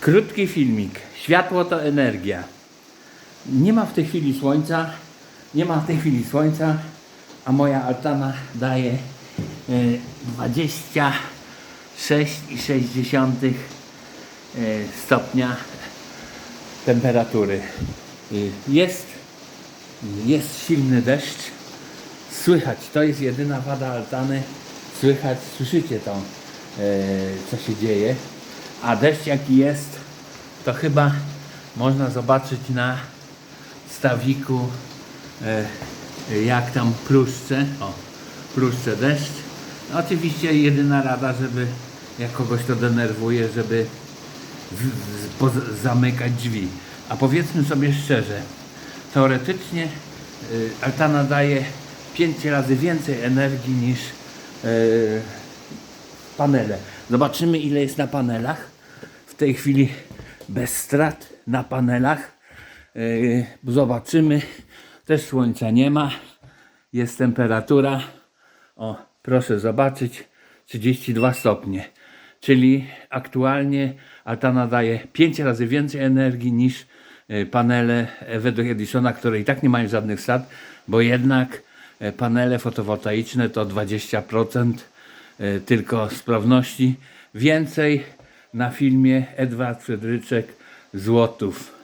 Krótki filmik. Światło to energia. Nie ma w tej chwili słońca. Nie ma w tej chwili słońca, a moja altana daje e, 26,6 e, stopnia temperatury. Y, Jest, jest silny deszcz. Słychać, to jest jedyna wada altany. Słychać, słyszycie to, e, co się dzieje. A deszcz jaki jest, to chyba można zobaczyć na stawiku, e, jak tam pluszcze. O, pluszcze deszcz. No, oczywiście jedyna rada, żeby jak kogoś to denerwuje, żeby zamykać drzwi. A powiedzmy sobie szczerze, teoretycznie y, altana daje 5 razy więcej energii niż y, panele. Zobaczymy ile jest na panelach. W tej chwili bez strat na panelach. Y, zobaczymy. Też słońca nie ma. Jest temperatura. O, proszę zobaczyć. 32 stopnie. Czyli aktualnie altana daje 5 razy więcej energii niż y, panele według Edisona, które i tak nie mają żadnych strat, bo jednak e, panele fotowoltaiczne to 20% e, tylko sprawności. Więcej na filmie Edward Frydryczek Złotów.